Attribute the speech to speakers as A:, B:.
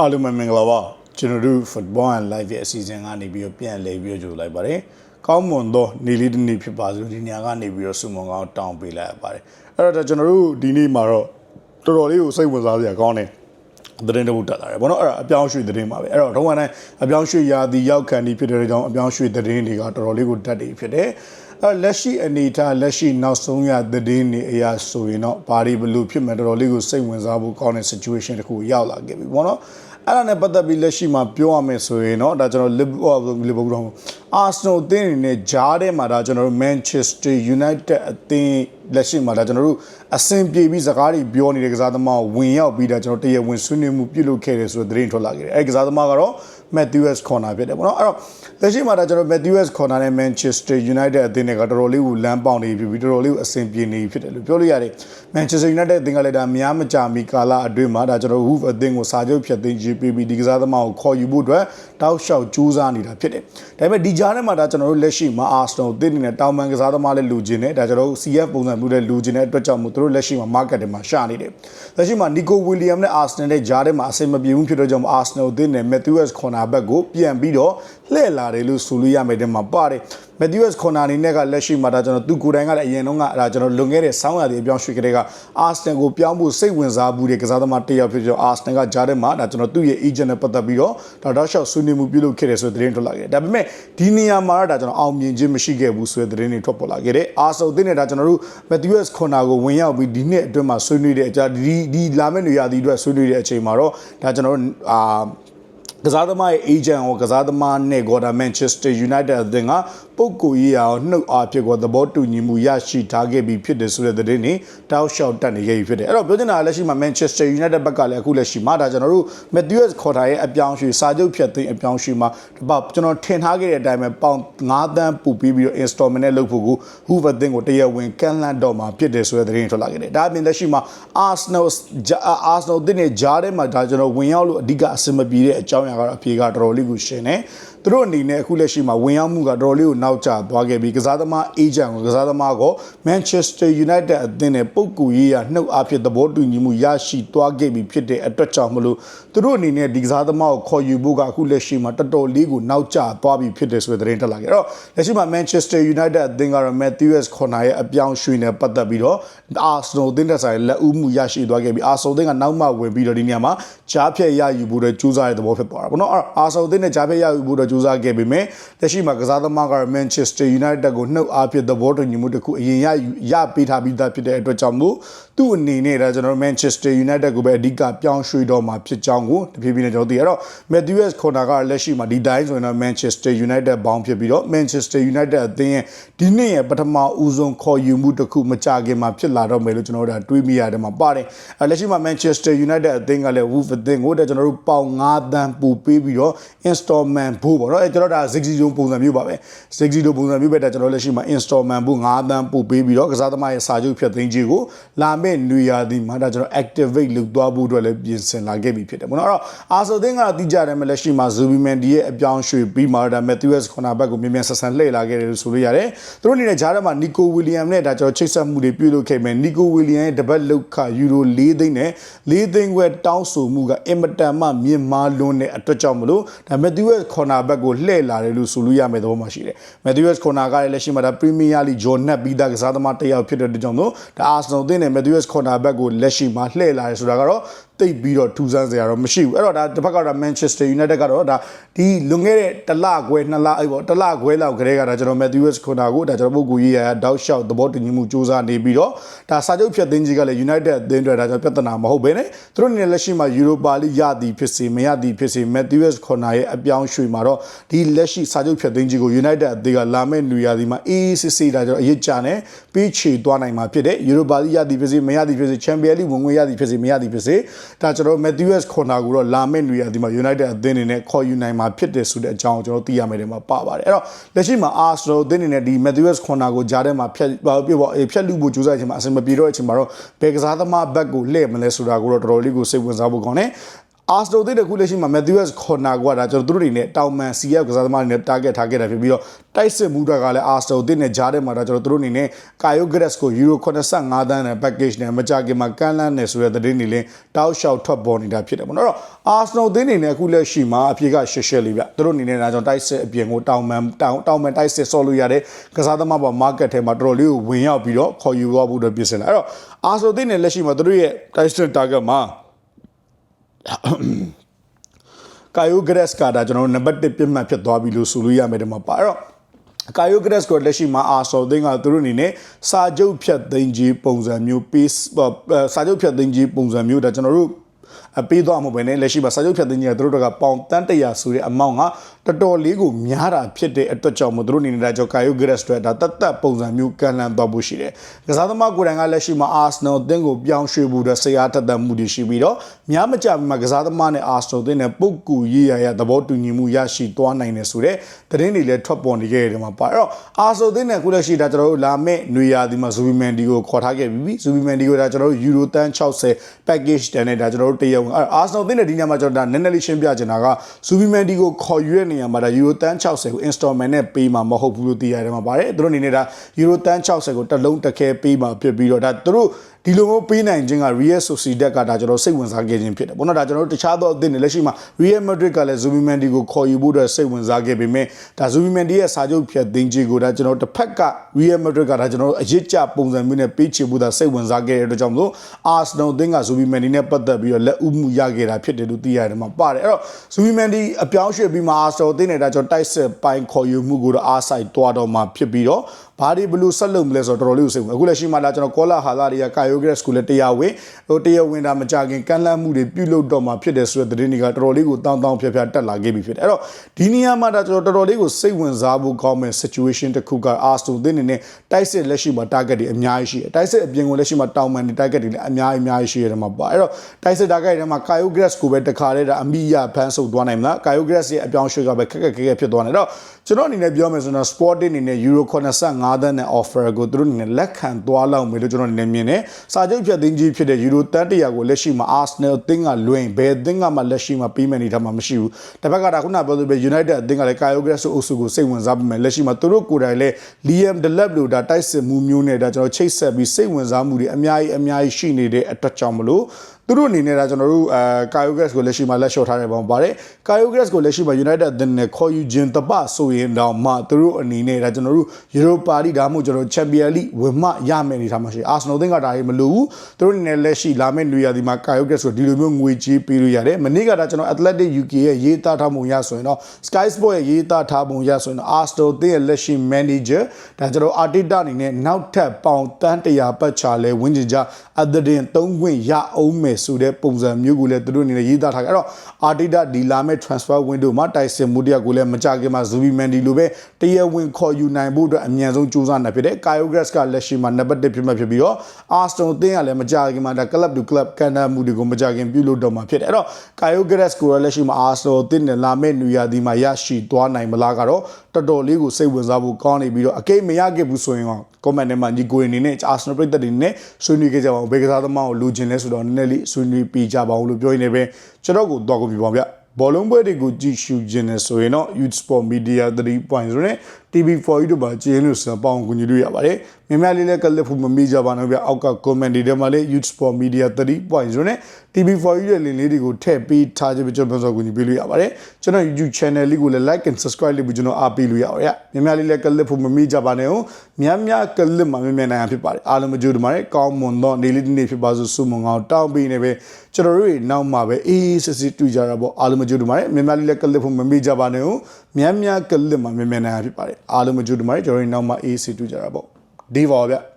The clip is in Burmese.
A: အားလုံးပဲမင်္ဂလာပါကျွန်တော်တို့ Football and Live ရဲ့အစီအစဉ်ကနေပြီးတော့ပြန်လည်ပြီးတော့ကြိုလိုက်ပါတယ်ကောင်းမွန်သောနေ့လေးတစ်နေ့ဖြစ်ပါစို့ဒီညကနေပြီးတော့စုမုံကောင်းတောင်းပေးလိုက်ရပါတယ်အဲ့တော့ကျွန်တော်တို့ဒီနေ့မှာတော့တော်တော်လေးကိုစိတ်ဝင်စားစရာကောင်းတယ်သတင်းတစ်ပုဒ်တက်လာတယ်ဗောနော်အဲ့ဒါအပြောင်းရွှေ့သတင်းပါပဲအဲ့တော့တော့ဝန်တိုင်းအပြောင်းရွှေ့ရာသီရောက်ခံဒီဖြစ်တဲ့ကြောင့်အပြောင်းရွှေ့သတင်းတွေကတော်တော်လေးကိုတက်နေဖြစ်တယ်အဲ့လက်ရှိအနေအထားလက်ရှိနောက်ဆုံးရသတင်းတွေအရာဆိုရင်တော့ဘာတွေဘလို့ဖြစ်မယ်တော်တော်လေးကိုစိတ်ဝင်စားဖို့ကောင်းတဲ့ situation တစ်ခုရောက်လာခဲ့ပြီဗောနော် အဲ့ဒါနဲ့ပတ်သက်ပြီးလက်ရှိမှာပြောရမယ်ဆိုရင်တော့ဒါကျွန်တော်လီဗာပူးလီဗာပူးတော့အာဆင်နယ်အသင်းတွေနဲ့ဂျားထဲမှာဒါကျွန်တော်တို့မန်ချက်စတာယူနိုက်တက်အသင်းလက်ရှိမှာဒါကျွန်တော်တို့အဆင်ပြေပြီးစကားတွေပြောနေတဲ့ကစားသမားဝင်ရောက်ပြီးဒါကျွန်တော်တရားဝင်ဆွေးနွေးမှုပြုလုပ်ခဲ့တယ်ဆိုတဲ့သတင်းထွက်လာခဲ့တယ်အဲ့ဒီကစားသမားကတော့ Matthews Corner ဖြစ်တယ်ပေါ့နော်အဲ့တော့လက်ရှိမှာဒါကျွန်တော် Matthews Corner နဲ့ Manchester United အသင်းတွေကတော်တော်လေးကိုလမ်းပေါက်နေပြီတော်တော်လေးကိုအဆင်ပြေနေဖြစ်တယ်လို့ပြောလို့ရတယ် Manchester United အသင်းကလည်းဒါများမကြာမီကာလအတွင်းမှာဒါကျွန်တော် Wolf အသင်းကိုစာချုပ်ဖြတ်သိမ်းရေးပေးပြီးဒီကစားသမားကိုခေါ်ယူဖို့အတွက်တောက်လျှောက်ကြိုးစားနေတာဖြစ်တယ်ဒါပေမဲ့ဒီကြားထဲမှာဒါကျွန်တော်တို့လက်ရှိမှာ Arsenal အသင်းအနေနဲ့တောင်ပန်ကစားသမားလည်းလူချင်းတယ်ဒါကျွန်တော်တို့ CF ပုံစံမျိုးနဲ့လူချင်းတဲ့အတွက်ကြောင့်မို့သူတို့လက်ရှိမှာ market တွေမှာရှာနေတယ်လက်ရှိမှာ Nico William နဲ့ Arsenal နဲ့ကြားထဲမှာအဆင်မပြေဘူးဖြစ်တော့ကြောင့် Arsenal အသင်းနဲ့ Matthews Cornerback ကိုပြန်ပြီးတော့လှည့်လာတယ်လို့ဆိုလို့ရမယ်တဲ့မှာပါတယ် Matthews Corner အနေနဲ့ကလက်ရှိမှာဒါကျွန်တော်သူကိုယ်တိုင်ကလည်းအရင်တုန်းကဒါကျွန်တော်လွန်ခဲ့တဲ့ဆောင်းရာသီအပြောင်းရွှေ့ကလေးက Arsenal ကိုပြောင်းဖို့စိတ်ဝင်စားမှုတွေကစားသမားတစ်ယောက်ဖြစ်ကြောင်း Arsenal ကကြားထဲမှာဒါကျွန်တော်သူ့ရဲ့ agent နဲ့ပတ်သက်ပြီးတော့ဒါတော့ရှော့ဆွေးနွေးမှုပြုလုပ်ခဲ့တယ်ဆိုတဲ့သတင်းထွက်လာခဲ့တယ်ဒါပေမဲ့ဒီနေရာမှာတော့ဒါကျွန်တော်အောင်မြင်ခြင်းမရှိခဲ့ဘူးဆိုတဲ့သတင်းတွေထွက်ပေါ်လာခဲ့တယ် Arsenal အသင်းနဲ့ဒါကျွန်တော်တို့ Matthews Corner ကိုဝင်ရောက်ပြီးဒီနှစ်အတွင်းမှာဆွေးနွေးတဲ့အကြဒီဒီလာမယ့်နေရာဒီအတွက်ဆွေးနွေးတဲ့အချိန်မှာတော့ဒါကျွန်တော်တို့အာ ကစားသမားရဲ့ agent ဟောကစားသမားနဲ့ Gordon Manchester United အသင်းက ပုဂ္ဂိုလ်ရေးရာကိုနှုတ်အားဖြစ်ကိုသဘောတူညီမှုရရှိထားခဲ့ပြီးဖြစ်တယ်ဆိုတဲ့သတင်းတွေတောက်လျှောက်တက်နေခဲ့ပြီဖြစ်တယ်အဲ့တော့ပြောချင်တာကလက်ရှိမှာ Manchester United ဘက်ကလည်းအခုလက်ရှိမှာဒါကျွန်တော်တို့ Matthews ခေါ်ထားရဲ့အပြောင်းရွှေ့စာချုပ်ဖြတ်သိမ်းအပြောင်းရွှေ့မှာဒါကျွန်တော်ထင်ထားခဲ့တဲ့အတိုင်းပဲပေါင်9တန်းပူပြီးပြီးတော့ installment နဲ့လုပ်ဖို့ကို Hoover သင်းကိုတရားဝင်ကန့်လန့်တော့မှာဖြစ်တယ်ဆိုတဲ့သတင်းထွက်လာခဲ့တယ်ဒါအပြင်လက်ရှိမှာ Arsenal Arsenal တင်းနဲ့ဂျားထဲမှာဒါကျွန်တော်ဝင်ရောက်လို့အဓိကအဆင်မပြေတဲ့အကြောင်းအရာကတော့အဖြေကတော်တော်လေးကိုရှင်းတယ် သူတို့အနေနဲ့အခုလက်ရှိမှာဝင်ရောက်မှုကတော်တော်လေးကိုနောက်ကျသွားခဲ့ပြီးကစားသမား agent ကိုကစားသမားကို Manchester United အသင်းနဲ့ပုတ်ကူရေးရနှုတ်အားဖြင့်သဘောတူညီမှုရရှိသွားခဲ့ပြီးဖြစ်တဲ့အတွက်ကြောင့်မလို့သူတို့အနေနဲ့ဒီကစားသမားကိုခေါ်ယူဖို့ကအခုလက်ရှိမှာတော်တော်လေးကိုနောက်ကျသွားပြီးဖြစ်တယ်ဆိုတဲ့သတင်းတက်လာခဲ့တော့လက်ရှိမှာ Manchester United အသင်းကတော့ Matthews Corner ရဲ့အပြောင်းရွှေ့နဲ့ပတ်သက်ပြီးတော့ Arsenal အသင်းတက်ဆိုင်လက်ဦးမှုရရှိသွားခဲ့ပြီး Arsenal အသင်းကနောက်မှဝင်ပြီးတော့ဒီနေရာမှာကြားဖြတ်ရယူဖို့တော့ကြိုးစားတဲ့သဘောဖြစ်သွားတာပေါ့နော်အဲ့ Arsenal အသင်းနဲ့ကြားဖြတ်ရယူဖို့တော့ကြိုးစားခဲ့ပေမဲ့လက်ရှိမှာကစားသမားကတော့ Manchester United ကိုနှုတ်အားဖြင့်သဘောတူညီမှုတစ်ခုအရင်ရရပေးထားပြီးသားဖြစ်တဲ့အတွက်ကြောင့်မို့သူ့အနေနဲ့ဒါကျွန်တော် Manchester United ကိုပဲအဓိကပြောင်းရွှေ့တော့မှာဖြစ်ကြောင်းကိုတဖြည်းဖြည်းနဲ့ကျွန်တော်သိရတော့ Matthews Corner ကလက်ရှိမှာဒီတိုင်းဆိုရင်တော့ Manchester United ဘောင်းဖြစ်ပြီးတော့ Manchester United အသင်းရဲ့ဒီနှစ်ရဲ့ပထမဦးဆုံးခေါ်ယူမှုတစ်ခုမကြခင်မှာဖြစ်လာတော့မယ်လို့ကျွန်တော်တို့ကတွေးမိရတယ်မှာပါတယ်အဲလက်ရှိမှာ Manchester United အသင်းကလည်း Wolves အသင်းကိုတဲ့ကျွန်တော်တို့ပေါင်9တန်းပူပေးပြီးတော့ installment ဖို့ပေါ့နော်အဲကျွန်တော်ဒါ Ziggy ပုံစံမျိုးပါပဲ Ziggy ပုံစံမျိုးပဲဒါကျွန်တော်လက်ရှိမှာ installment ဖို့9တန်းပူပေးပြီးတော့ကစားသမားရဲ့စာချုပ်ဖြတ်သိမ်းခြင်းကိုလာမယ့်နွေရာသီမှာဒါကျွန်တော် activate လုပ်သွားဖို့အတွက်လည်းပြင်ဆင်လာခဲ့ပြီဖြစ်တယ်ပေါ့နော်အဲ့တော့ Arsenal အသင်းကတော့တိကျတယ်မဲ့လက်ရှိမှာ Zubimendi ရဲ့အပြောင်းရွှေ့ပြီးမှဒါ Matthews cornerback ကိုမြင်မြန်ဆက်ဆန်လှည့်လာခဲ့တယ်လို့ဆိုလို့ရတယ်သူတို့အနေနဲ့ဂျားထဲမှာ Nico William နဲ့ဒါကျွန်တော်ချိတ်ဆက်မှုတွေပြုလုပ်ခဲ့မယ် Nico William ရဲ့တပတ်လောက်ခယူရို၄သိန်းနဲ့၄သိန်းခွဲတောင်းဆိုမှုကအင်မတန်မှမြင့်မားလွန်းတဲ့အတွက်ကြောင့်မလို့ဒါ Matthews cornerback ကိုလှည့်လာတယ်လို့ဆိုလို့ရမယ်သဘောမှရှိတယ် Matthews corner ကလည်းလက်ရှိမှာဒါ Premier League ဂျော်နက်ပြီးသားကစားသမားတစ်ယောက်ဖြစ်တဲ့အတွက်ကြောင့်မို့ဒါ Arsenal အသင်းနဲ့ Matthews cornerback ကိုလက်ရှိမှာလှည့်လာတယ်ဆိုတာကတော့ တိတ်ပြီးတော့ထူးဆန်းစရာတော့မရှိဘူးအဲ့တော့ဒါတစ်ဖက်ကတော့ Manchester United ကတော့ဒါဒီလွန်ခဲ့တဲ့တစ်လခွဲနှစ်လအဲ့ပေါ့တစ်လခွဲလောက်ကလေးကဒါကျွန်တော် Matthews Corner ကိုဒါကျွန်တော်ပုဂ္ဂိုလ်ရေးရတောက်လျှောက်သဘောတူညီမှုစူးစမ်းနေပြီးတော့ဒါစာချုပ်ဖြတ်သိမ်းကြီးကလည်း United အသင်းတွေဒါကျွန်တော်ပြဿနာမဟုတ်ဘဲနဲ့သူတို့အနေနဲ့လက်ရှိမှာ Europa League ရသည်ဖြစ်စေမရသည်ဖြစ်စေ Matthews Corner ရဲ့အပြောင်းရွှေ့မှာတော့ဒီလက်ရှိစာချုပ်ဖြတ်သိမ်းကြီးကို United အသင်းကလာမယ့်နေရာဒီမှာ AACC ဒါကျွန်တော်အရေးချနဲ့ပေးချေသွားနိုင်မှာဖြစ်တဲ့ Europa League ရသည်ဖြစ်စေမရသည်ဖြစ်စေ Champions League ဝင်ငွေရသည်ဖြစ်စေမရသည်ဖြစ်စေဒါကျွန်တော် Matthews US corner ကိုတော့လာမယ့်နေရာဒီမှာ United အသင်းအနေနဲ့ခေါ်ယူနိုင်မှာဖြစ်တယ်ဆိုတဲ့အကြောင်းကိုကျွန်တော်သိရမယ်တဲ့မှာပါပါတယ်အဲ့တော့လက်ရှိမှာ Arsenal အသင်းအနေနဲ့ဒီ Matthews corner ကိုကြားထဲမှာဖြတ်ပြပေါ့ဖြတ်လူဖို့ကြိုးစားချိန်မှာအဆင်မပြေတော့တဲ့အချိန်မှာတော့ဘယ်ကစားသမားဘက်ကိုလှည့်မလဲဆိုတာကိုတော့တော်တော်လေးကိုစိတ်ဝင်စားဖို့ကောင်းတယ် အာစတိုသိတဲ့ခုလက်ရှိမှာ Matthews Corner ကဒါကျွန်တော်တို့တွေနဲ့တောင်မန် CF ကစားသမားတွေနဲ့ target ထားခဲ့တာဖြစ်ပြီးတော့တိုက်စစ်မှုတွေကလည်းအာစတိုသိနဲ့ဂျားတဲ့မှာဒါကျွန်တော်တို့အနေနဲ့ Caio Gres ကို Euro 85တန်းနဲ့ package နဲ့မကြခင်မှာကမ်းလှမ်းနေဆိုတဲ့သတင်းတွေလည်းတောက်လျှောက်ထွက်ပေါ်နေတာဖြစ်တယ်ပေါ့နော်အဲ့တော့အာစတိုသိနေနဲ့အခုလက်ရှိမှာအပြေကရှက်ရှက်လေးဗျသူတို့အနေနဲ့ဒါကြောင့်တိုက်စစ်အပြင်ကိုတောင်မန်တောင်တောင်မန်တိုက်စစ်ဆော့လို့ရတဲ့ကစားသမားပေါ် market ထဲမှာတော်တော်လေးကိုဝင်ရောက်ပြီးတော့ခေါ်ယူသွားဖို့အတွက်ပြင်ဆင်လာအဲ့တော့အာစတိုသိနေလက်ရှိမှာသူတို့ရဲ့တိုက်စစ် target မှာ ကာယိုဂရက်စ်ကဒါကျွန်တော်တို့နံပါတ်1ပြစ်မှတ်ဖြစ်သွားပြီလို့ဆိုလို့ရမယ်ဒီမှာပါအဲ့တော့ကာယိုဂရက်စ်ကိုလက်ရှိမှာအာဆော်သင်းကသူတို့အနေနဲ့စာချုပ်ဖြတ်သိမ်းခြင်းပုံစံမျိုး pace စာချုပ်ဖြတ်သိမ်းခြင်းပုံစံမျိုးဒါကျွန်တော်တို့အ ပေးသွားမှာပဲねလက်ရှိမှာစာချုပ်ဖြတ်သိမ်းခြင်းကသူတို့ကပေါင်တန်းတရာဆိုတဲ့အမောင့်ကတော်တော်လေးကိုများတာဖြစ်တဲ့အတွက်ကြောင့်မို့သူတို့အနေနဲ့ဒါကြောင့်ကာယိုဂရက်စ်တွေဒါတတ်တတ်ပုံစံမျိုးကန်လန်သွားဖို့ရှိတယ်ကစားသမားကိုယ်တိုင်ကလက်ရှိမှာအာဆနယ်အသင်းကိုပြောင်းရွှေ့ဖို့အတွက်ဆရာတက်တက်မှုတွေရှိပြီးတော့များမကြဘူးမှာကစားသမားနဲ့အာဆနယ်အသင်းနဲ့ပုတ်ကူရေးရရသဘောတူညီမှုရရှိသွားနိုင်တယ်ဆိုတဲ့သတင်းတွေလည်းထွက်ပေါ်နေခဲ့တယ်မှာပါအဲ့တော့အာဆနယ်အသင်းနဲ့ခုလက်ရှိဒါကျွန်တော်တို့လာမယ့်နွေရာသီမှာဇူဘီမန်ဒီကိုခေါ်ထားခဲ့ပြီးဇူဘီမန်ဒီကိုဒါကျွန်တော်တို့ယူရိုတန်60 package တန်နဲ့ဒါကျွန်တော်တို့တရားဝင်အာဆနယ်အသင်းနဲ့ဒီညမှာကျွန်တော်ဒါနည်းနည်းလေးရှင်းပြချင်တာကဇူဘီမန်ဒီကိုခေါ်ယူတဲ့နေရာမှာဒါယူရိုတန်60ကို installment နဲ့ပေးမှာမဟုတ်ဘူးလို့သိရတယ်မှာပါတယ်သူတို့အနေနဲ့ဒါယူရိုတန်60ကိုတစ်လုံးတစ်ခဲပေးမှာဖြစ်ပြီးတော့ဒါသူတို့ ဒီလိုမျိုးပေးနိုင်ခြင်းက Real Sociedad ကဒါကျွန်တော်စိတ်ဝင်စားခဲ့ခြင်းဖြစ်တယ်ပေါ့နော်ဒါကျွန်တော်တို့တခြားသောအသင်းတွေလက်ရှိမှာ Real Madrid ကလည်း Zubimendi ကိုခေါ်ယူဖို့အတွက်စိတ်ဝင်စားခဲ့ပေမဲ့ဒါ Zubimendi ရဲ့စာချုပ်ဖြတ်သိမ်းခြင်းကိုဒါကျွန်တော်တစ်ဖက်က Real Madrid ကဒါကျွန်တော်တို့အရစ်ကြပုံစံမျိုးနဲ့ပေးချေဖို့ဒါစိတ်ဝင်စားခဲ့တဲ့အတွက်ကြောင့်မို့ Arsenal အသင်းက Zubimendi နဲ့ပတ်သက်ပြီးတော့လက်ဦးမှုရခဲ့တာဖြစ်တယ်လို့သိရတယ်မှာပါတယ်အဲ့တော့ Zubimendi အပြောင်းရွှေ့ပြီးမှ Arsenal အသင်းနဲ့ဒါကျွန်တော်တိုက်စစ်ပိုင်းခေါ်ယူမှုကိုတော့အားဆိုင်သွားတော့မှာဖြစ်ပြီးတော့ ဘာဒီဘလူးဆက်လုပ်မလဲဆိုတော့တော်တော်လေးကိုစိတ်ဝင်အခုလက်ရှိမှလာကျွန်တော်ကောလာဟာလာတွေကကာယိုဂရက်စ်ကိုလည်းတရားဝင်ဟိုတရားဝင်တာမကြခင်ကန့်လန့်မှုတွေပြုလုပ်တော့မှာဖြစ်တယ်ဆိုတဲ့သတင်းတွေကတော်တော်လေးကိုတောင်းတောင်းဖြတ်ဖြတ်တက်လာခဲ့ပြီဖြစ်တယ်အဲ့တော့ဒီနေရာမှာဒါကျွန်တော်တော်တော်လေးကိုစိတ်ဝင်စားဖို့ကောင်းမဲ့ situation တစ်ခုက Arsenal သင်းနေနဲ့တိုက်စစ်လက်ရှိမှာ target တွေအများကြီးရှိတယ်တိုက်စစ်အပြင်ကိုလက်ရှိမှာတောင်းပန်နေ target တွေလည်းအများကြီးအများကြီးရှိရတယ်မှာပါအဲ့တော့တိုက်စစ် target တွေမှာကာယိုဂရက်စ်ကိုပဲတခါတည်းဒါအမိရဖန်းဆုပ်သွားနိုင်မလားကာယိုဂရက်စ်ရဲ့အပြောင်းရွှေ့ကပဲခက်ခက်ခဲခဲဖြစ်သွားနေတော့ကျွန်တော်အနေနဲ့ပြောမယ်ဆိုတော့ Sporting အနေနဲ့ Euro 85သန်းနဲ့ offer ကိုသူတို့အနေနဲ့လက်ခံသွားလောက်မယ်လို့ကျွန်တော်အနေနဲ့မြင်တယ်။စာချုပ်ဖြတ်သိမ်းကြီးဖြစ်တဲ့ Euro တန်းတရာကိုလက်ရှိမှာ Arsenal အသင်းကလွင်ဘယ်အသင်းကမှလက်ရှိမှာပေးမယ်နေတာမှမရှိဘူး။တစ်ဖက်ကဒါခုနပြောသလိုပဲ United အသင်းကလည်း Kyle Grass အုပ်စုကိုစိတ်ဝင်စားပေးမယ်လက်ရှိမှာသူတို့ကိုယ်တိုင်လည်း Liam Delap လို့ဒါတိုက်စစ်မှုမျိုးနဲ့ဒါကျွန်တော်ချိတ်ဆက်ပြီးစိတ်ဝင်စားမှုတွေအများကြီးအများကြီးရှိနေတဲ့အတွက်ကြောင့်မလို့သူတို့အနေနဲ့ဒါကျွန်တော်တို့အဲ Kyogres ကိုလက်ရှိမှာလက်လျှော့ထားတဲ့ပုံပါတယ် Kyogres ကိုလက်ရှိမှာ United အသင်းနဲ့ခေါ်ယူခြင်းတပဆိုရင်တော့မှသူတို့အနေနဲ့ဒါကျွန်တော်တို့ Europa League ဒါမှမဟုတ်ကျွန်တော် Champions League ဝင်မှရမယ်အနေထားမှာရှိ Arsenal အသင်းကဒါရေးမလို့ဘူးသူတို့အနေနဲ့လက်ရှိလာမယ့်နွေရာသီမှာ Kyogres ကိုဒီလိုမျိုးငွေကြေးပေးလို့ရတယ်မနေ့ကဒါကျွန်တော် Athletic UK ရဲ့ရေးသားထားပုံရဆိုရင်တော့ Sky Sport ရဲ့ရေးသားထားပုံရဆိုရင်တော့ Arsenal အသင်းရဲ့လက်ရှိ manager ဒါကျွန်တော် Arteta အနေနဲ့နောက်ထပ်ပေါင်တန်း100ပတ်ချလဲဝင်းကျင်ကြအသဒင်3ခွင့်ရအောင်မယ်ဆိုတဲ့ပုံစံမျိုးကိုလည်းသူတို့အနေနဲ့ရေးသားထားကြအဲ့တော့ Arteta ဒီလာမဲ့ transfer window မှာတိုက်စင်မူတရကိုလည်းမကြခင်မှာ Zubi Mendy လိုပဲတရားဝင်ခေါ်ယူနိုင်ဖို့အတွက်အမြန်ဆုံးကြိုးစားနေဖြစ်တယ် Kyogres ကလက်ရှိမှာနံပါတ်1ဖြစ်မှဖြစ်ပြီးတော့ Arsenal အသင်းကလည်းမကြခင်မှာဒါ club to club ကန်တာမှုတွေကိုမကြခင်ပြုလုပ်တော့မှာဖြစ်တယ်အဲ့တော့ Kyogres ကိုလည်းလက်ရှိမှာ Arsenal အသင်းနဲ့လာမဲ့နူရာဒီမှာရရှိသွားနိုင်မလားကတော့တော်တော်လေးကိုစိတ်ဝင်စားဖို့ကောင်းနေပြီးတော့အကိမရခဲ့ဘူးဆိုရင်တော့ comment ထဲမှာညီကိုအနေနဲ့ Arsenal ပြည်သက်တွေနဲ့ဆွေးနွေးခဲ့ကြပါဦးဘယ်ကစားသမားကိုလိုချင်လဲဆိုတော့နည်းနည်းလေးဆွေးနွေးပြကြပါဦးလို့ပြောရင်းနဲ့ပဲကျွန်တော်ကိုတော့ကုန်ပြီပါဗျဘောလုံးပွဲတွေကိုကြည့်ရှုခြင်းနဲ့ဆိုရင်တော့ Youth Sport Media 3.0နဲ့ TV4 တို့ပါကျင်းလို့စပေါင်းကူညီလို့ရပါတယ်။မြမလေးလည်းကလစ်ဖို့မမိကြပါနဲ့ဗျအောက်က comment တွေထဲမှာလည်း Youth Sport Media 3.0နဲ့ TV4 ရဲ့လင်းလေးတွေကိုထည့်ပေးထားခြင်းပဲကျွန်တော်ပြောကူညီပေးလို့ရပါတယ်။ကျွန်တော် YouTube channel လေးကိုလည်း like and subscribe လုပ်ပြီးကျွန်တော်အားပေးလို့ရပါတယ်။မြမလေးလည်းကလစ်ဖို့မမိကြပါနဲ့ဟုတ်။များများကလစ်မှာမြင်မြင်နိုင်အောင်ဖြစ်ပါတယ်။အားလုံးမကြိုးတမားကောင်းမွန်သောနေ့လေးတစ်နေ့ဖြစ်ပါစို့ဆုမွန်ကောင်းတောင်းပေးနေပဲကျွန်တော်တို့နောက်မှာပဲအေးစစ်စစ်တွေ့ကြတာပေါ့အားလုံးမကြိုးတမားမြမလေးလည်းကလစ်ဖို့မမိကြပါနဲ့ ဟုတ်။များများကလစ်မှာမြင်မြင်နိုင်အောင်ဖြစ်ပါတယ်။အားလုံးမကြိုးတမားကျွန်တော်တို့နောက်မှာအေးစစ်တွေ့ကြတာပေါ့။ဒီပါဗျ။